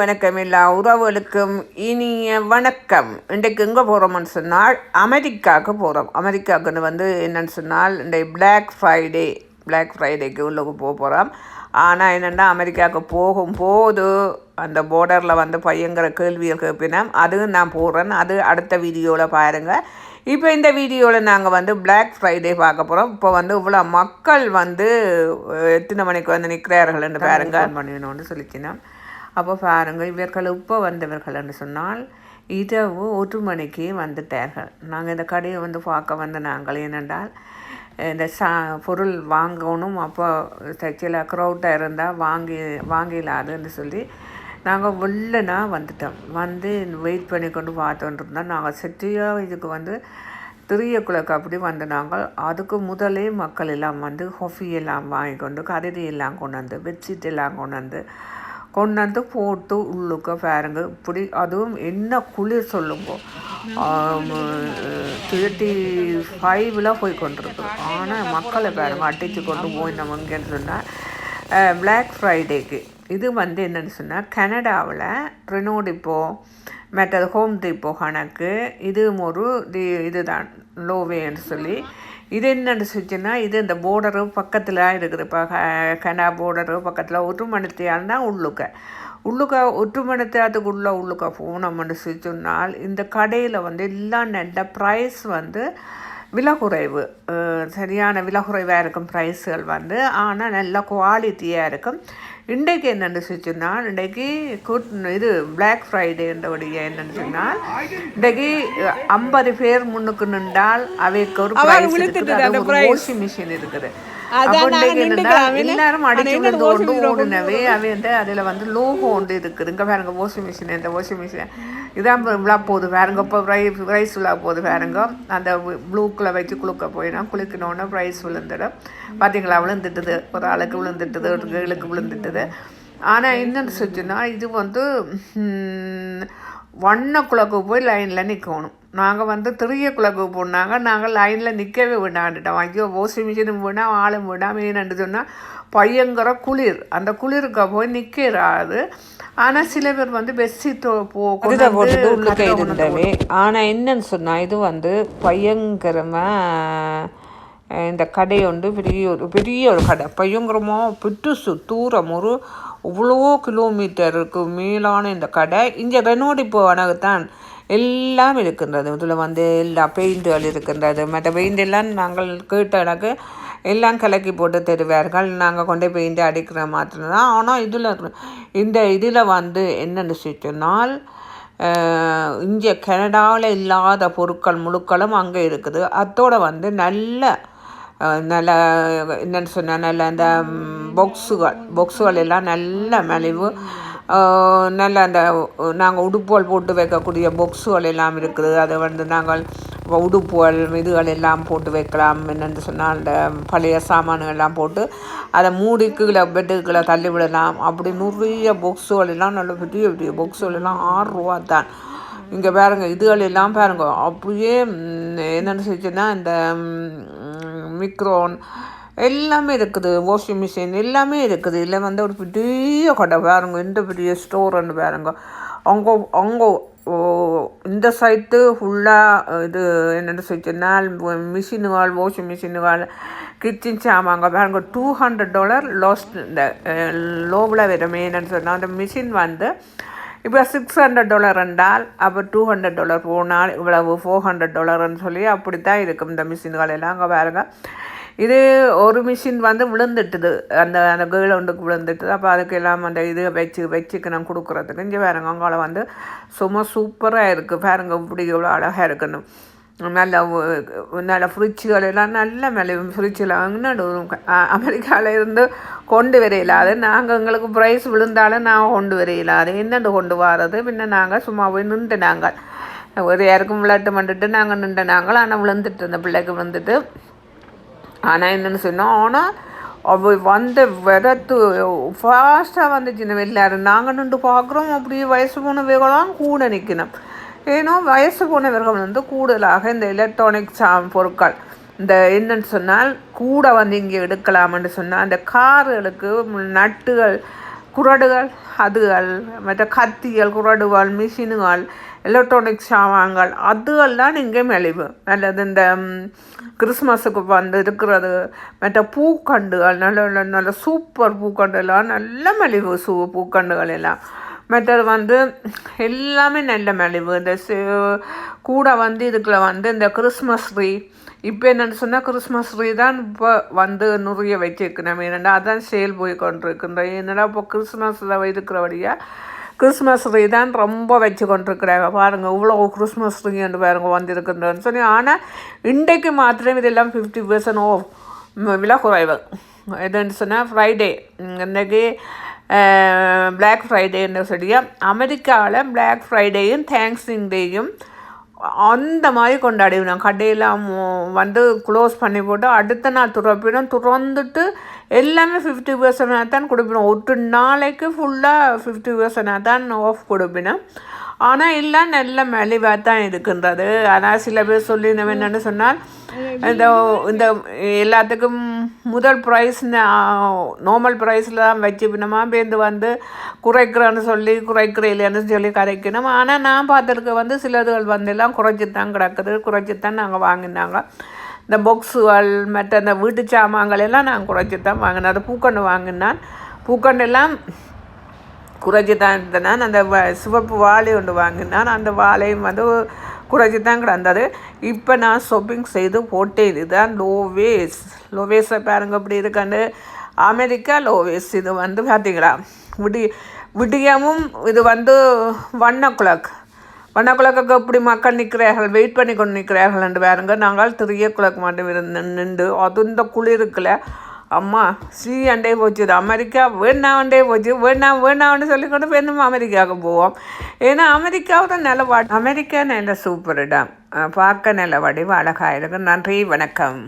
வணக்கம் எல்லா உறவுகளுக்கும் இனிய வணக்கம். இன்றைக்கு எங்கே போகிறோம்னு சொன்னால் அமெரிக்காவுக்கு போகிறோம் அமெரிக்காவுக்குன்னு வந்து என்னன்னு சொன்னால் இந்த பிளாக் ஃப்ரைடே பிளாக் ஃப்ரைடேக்கு உள்ளுக்கு போக போகிறோம் ஆனால் என்னென்னா அமெரிக்காவுக்கு போகும்போது அந்த பார்டரில் வந்து பயங்கர கேள்விகள் கேட்பினோம் அதுவும் நான் போடுறேன். அது அடுத்த வீடியோவில் பாருங்கள் இப்போ இந்த வீடியோவில் நாங்கள் வந்து பிளாக் ஃப்ரைடே பார்க்க போகிறோம் இப்போ வந்து இவ்வளோ மக்கள் வந்து எத்தனை மணிக்கு வந்து நிற்கிறார்கள்னு பாருங்க. பண்ணணும்னு சொல்லிச்சினோம் அப்போ பாருங்கள் இவர்கள் இப்போ வந்தவர்கள் என்று சொன்னால் இரவு ஒரு மணிக்கு வந்துட்டார்கள். நாங்கள் இந்த கடையை வந்து பார்க்க வந்த நாங்கள் ஏனென்றால் இந்த சா பொருள் வாங்கணும் அப்போ சில க்ரௌட்டாக இருந்தால் வாங்கி வாங்கிடலாதுன்னு சொல்லி நாங்கள் உள்ளனா வந்துட்டோம். வந்து வெயிட் பண்ணி கொண்டு பார்த்துட்டு இருந்தோம் நாங்கள் செட்டியாக இதுக்கு வந்து திரியக்குளக்கு அப்படி வந்து நாங்கள் அதுக்கு முதலே மக்கள் எல்லாம் வந்து ஹொஃபி எல்லாம் வாங்கி கொண்டு கருதி எல்லாம் கொண்டு வந்து பெட்ஷீட் எல்லாம் கொண்டு வந்து கொண்டு வந்து போட்டு உள்ளுக்க பாருங்க. இப்படி அதுவும் என்ன குளிர் சொல்லுங்க. தேர்ட்டி ஃபைவ்ல போய் கொண்டிருக்கு ஆனால் மக்களை பாருங்க அடித்து கொண்டு போய் நம்ம இங்கேன்னு சொன்னால் பிளாக் ஃப்ரைடேக்கு இது வந்து என்னன்னு சொன்னால் கனடாவில் ரெனோ டிப்போ மற்றது ஹோம் டிப்போ கணக்கு இதுவும் ஒரு டி இதுதான் லோவேன்னு சொல்லி இது என்னென்னு சொல்லிச்சுன்னா இது இந்த போர்டரு பக்கத்தில் இருக்குது. இப்போ கனா போர்டரு பக்கத்தில் ஒரு தான் உள்ளுக்க. உள்ளுக்க ஒற்று மணித்தியாத்துக்குள்ளே உள்ளுக்க போனோம்னு சொல்லி சொன்னால் இந்த கடையில் வந்து எல்லாம் நல்ல ப்ரைஸ் வந்து விலை குறைவு சரியான விலை குறைவாக இருக்கும் ப்ரைஸுகள் வந்து. ஆனால் நல்ல குவாலிட்டியாக இருக்கும். இன்றைக்கு என்னென்னு சொன்னால் இன்றைக்கு குட் இது பிளாக் ஃப்ரைடேன்றவுடைய என்னென்னு சொன்னால் இன்றைக்கு ஐம்பது பேர் முன்னுக்கு நின்றால் அவைக்கு ஒரு மிஷின் இருக்குது. எல்லாரும் அடிச்சு விழுந்து கொண்டு ஓடுனவே அவன் அதில் வந்து லோகோ ஒன்று இருக்குது. இங்கே பாருங்க வாஷிங் மிஷின் இந்த வாஷிங் மிஷின் இதான் விழா போகுது பாருங்க. இப்போ ப்ரை ப்ரைஸ் விழா போகுது பாருங்க. அந்த ப்ளூக்கில் வச்சு குளுக்க போயினா குளிக்கணுன்னு ப்ரைஸ் விழுந்துடும். பார்த்தீங்களா விழுந்துட்டுது. ஒரு ஆளுக்கு விழுந்துட்டுது ஒரு கேளுக்கு விழுந்துட்டுது. ஆனால் என்னன்னு சொல்லிச்சுன்னா இது வந்து வண்ணக்குளக்கு போய் லைனில் நிற்கணும் நாங்கள் வந்து திரிய குளக்கு போனாங்க. நாங்கள் லைனில் நிற்கவே விடாண்டுட்டோம் ஐயோ வாஷிங் மிஷினும் வேணாம் ஆளும் வேணாம் ஏன்னு சொன்னால் பயங்கர குளிர். அந்த குளிருக்கு போய் நிற்கிறாது ஆனால் சில பேர் வந்து பெஸ்ஸி போ போட்டுட்டு உள்ளுக்க இருந்தவே ஆனால் என்னன்னு சொன்னால் இது வந்து பயங்கரமாக இந்த கடை வந்து பெரிய ஒரு பெரிய ஒரு கடை. பயங்கரமாக பிட்டுசு தூரம் ஒரு இவ்வளோ கிலோமீட்டருக்கு மேலான இந்த கடை. இங்கே ரெனோடி போவனகுத்தான் எல்லாம் இருக்கின்றது இதில் வந்து எல்லா பெயிண்டுகள் இருக்கின்றது. மற்ற பெயிண்ட் எல்லாம் நாங்கள் கேட்ட எனக்கு எல்லாம் கலக்கி போட்டு தருவார்கள். நாங்கள் கொண்டு பெயிண்ட் அடிக்கிற மாதிரி தான். ஆனால் இதில் இந்த இதில் வந்து என்னென்னு சொன்னால் இங்கே கனடாவில் இல்லாத பொருட்கள் முழுக்களும் அங்கே இருக்குது. அதோட வந்து நல்ல நல்ல என்னென்னு சொன்னால் நல்ல அந்த பொக்ஸுகள் பொக்ஸுகள் எல்லாம் நல்ல மலிவு. நல்ல அந்த நாங்கள் உடுப்புகள் போட்டு வைக்கக்கூடிய பொக்ஸுகள் எல்லாம் இருக்குது. அதை வந்து நாங்கள் உடுப்புகள் இதுகள் எல்லாம் போட்டு வைக்கலாம். என்னென்னு சொன்னால் அந்த பழைய சாமான்கள்லாம் போட்டு அதை மூடி கீழே பெட்டுக்குள்ளே தள்ளி விடலாம். அப்படி நிறைய பொக்ஸுகள் எல்லாம் நல்ல பெரிய பெரிய பொக்ஸுகள் எல்லாம் ஆறு ரூபா தான். இங்கே பாருங்க இதுகள் எல்லாம் பாருங்க. அப்படியே என்னென்னு சொல்லிச்சுன்னா இந்த மிக்ரோன் எல்லாமே இருக்குது வாஷிங் மிஷின் எல்லாமே இருக்குது. இல்லை வந்து ஒரு பெரிய கடை பாருங்க இந்த பெரிய ஸ்டோர்னு பாருங்க. அங்கே அங்கே இந்த சைட்டு ஃபுல்லாக இது என்னென்னு சொல்லிச்சுனால் மிஷினுகள் வாஷிங் மிஷினுகள் கிச்சன் சாமாங்க பாருங்க டூ ஹண்ட்ரட் டாலர் லாஸ்ட் இந்த லோவில் வருமே என்னென்னு சொன்னால் அந்த மிஷின் வந்து இப்போ சிக்ஸ் ஹண்ட்ரட் டாலர் என்றால் அப்போ டூ ஹண்ட்ரட் டாலர் போனால் இவ்வளவு ஃபோர் ஹண்ட்ரட் டாலர்னு சொல்லி அப்படி தான் இருக்கும் இந்த மிஷின்கள் எல்லாம். அங்கே பாருங்க இது ஒரு மிஷின் வந்து விழுந்துட்டுது. அந்த அந்த கேர்ள் ஒன்றுக்கு விழுந்துட்டுது. அப்போ அதுக்கெல்லாம் அந்த இது வச்சு வச்சுக்கு நான் கொடுக்குறதுக்கு இங்கே பாருங்க உங்களை வந்து சும்மா சூப்பராக இருக்குது பாருங்க இப்படி இவ்வளோ அழகாக இருக்குன்னு. நல்ல நல்ல ஃப்ரிட்ஜுகள் எல்லாம் நல்ல மேலே ஃப்ரிட்ஜில் வாங்கினாடு அமெரிக்காவில் இருந்து கொண்டு வரையில அது நாங்கள் எங்களுக்கு ப்ரைஸ் விழுந்தாலும் நாங்கள் கொண்டு வரையில அது என்னண்டு கொண்டு வர்றது? பின்ன நாங்கள் சும்மா போய் நின்று நாங்கள் ஒரு யாருக்கும் விளையாட்டு பண்ணிட்டு நாங்கள் நின்று நாங்கள் ஆனால் விழுந்துட்டு இந்த பிள்ளைக்கு விழுந்துட்டு. ஆனால் என்னென்னு சொன்னோம் ஆனால் அவ வந்த விதத்து ஃபாஸ்ட்டாக வந்துச்சு. வெளியாரு நாங்கள் நின்று பார்க்குறோம். அப்படியே வயசு போனவைகளாம் கூட நிற்கணும் ஏன்னா வயசு போனவர்கள் வந்து கூடுதலாக இந்த எலக்ட்ரானிக் சா பொருட்கள் இந்த என்னன்னு சொன்னால் கூட வந்து இங்கே எடுக்கலாம்னு சொன்னால் அந்த கார்களுக்கு நட்டுகள் குறடுகள் அதுகள் மற்ற கத்திகள் குறடுகள் மிஷினுகள் எலக்ட்ரானிக் சாமான்கள் அதுகள்லாம் இங்கே மெலிவு அல்லது இந்த கிறிஸ்மஸுக்கு வந்து இருக்கிறது மற்ற பூக்கண்டுகள் நல்ல நல்ல நல்ல சூப்பர் பூக்கண்டுலாம் நல்ல மெலிவு சூ பூக்கண்டுகள் எல்லாம் மற்றது வந்து எல்லாமே நல்ல மலிவு. இந்த கூட வந்து இதுக்குள்ள வந்து இந்த கிறிஸ்மஸ் ட்ரீ இப்போ என்னென்னு சொன்னால் கிறிஸ்மஸ் ட்ரீ தான் இப்போ வந்து நிறைய வச்சிருக்கணும் ஏன்னா அதான் சேல் போய் கொண்டிருக்கின்றோம். என்னடா இப்போ கிறிஸ்மஸில் இருக்கிறபடியாக கிறிஸ்மஸ் ட்ரீ தான் ரொம்ப வச்சு கொண்டிருக்கிறாங்க. பாருங்கள் இவ்வளோ கிறிஸ்மஸ் ட்ரீ என்று பாருங்க வந்திருக்கின்றன்னு சொல்லி. ஆனால் இன்றைக்கு மாத்திரம் இதெல்லாம் ஃபிஃப்டி பர்சன்ட் ஓ விலை குறைவு. எதுன்னு சொன்னால் ஃப்ரைடே இன்றைக்கி பிளாக் ஃப்ரைடேன்னு சொல்லியா அமெரிக்காவில் பிளாக் ஃப்ரைடேயும் தேங்க்ஸிங் டேயும் அந்த மாதிரி கொண்டாடிவிடும் கடையெல்லாம் வந்து க்ளோஸ் பண்ணி போட்டு அடுத்த நாள் துறப்பிடும் துறந்துட்டு எல்லாமே ஃபிஃப்டி பர்சன்டாக தான் கொடுப்பினோம் ஒரு நாளைக்கு ஃபுல்லாக ஃபிஃப்டி பர்சன்டாக தான் ஆஃப் கொடுப்பினோம் ஆனால் எல்லாம் நல்ல மலிவாக தான் இருக்கின்றது ஆனால் சில பேர் சொல்லி நம்ம என்னென்னு சொன்னால் இந்த இந்த எல்லாத்துக்கும் முதல் ப்ரைஸ் நார்மல் ப்ரைஸில் தான் வச்சு நம்ம பேருந்து வந்து குறைக்கிறேன்னு சொல்லி குறைக்கிற இல்லையான்னு சொல்லி கரைக்கணும் ஆனால் நான் பார்த்துருக்க வந்து சிலதுகள் வந்து எல்லாம் குறைச்சி தான் கிடக்குது. குறைச்சி தான் நாங்கள் வாங்கினாங்க. இந்த பொக்ஸுகள் மற்ற இந்த வீட்டு சாமான்கள் எல்லாம் நான் குறைச்சி தான் வாங்கினேன். அது பூக்கண்டு வாங்கினான். பூக்கண்டு எல்லாம் குறைச்சி தான் இருந்தேன். அந்த வ- சிவப்பு வாழை ஒன்று வாங்கினான். அந்த வாழையும் வந்து குறைஞ்சி தான் கிடந்தது இப்போ நான் ஷாப்பிங் செய்து போட்டேன். இதுதான் லோவேஸ் லோவேஸை பாருங்க இப்படி இருக்கான்னு. அமெரிக்கா லோவேஸ் இது வந்து பார்த்தீங்களா விடி விடியமும் இது வந்து one o'clock one o இப்படி மக்கள் நிற்கிறார்கள் வெயிட் பண்ணி கொண்டு நிற்கிறார்கள் என்று பாருங்க. நாங்கள் திரிய குழக்கு கிளாக் மட்டும் இருந்து நின்று அது இந்த குளிருக்குள்ள அம்மா ஸ்ரீ அண்டே போச்சு இது அமெரிக்கா வேணாண்டே போச்சு வேணா வேணாம்னு சொல்லி கொண்டு போய் வேணும் அமெரிக்காவுக்கு போவோம். ஏன்னா அமெரிக்காவோட நிலவாடு. அமெரிக்கா நல்ல சூப்பர் இடம். பார்க்க நல்ல வடிவம் அழகாக இருக்கு. நன்றி வணக்கம்.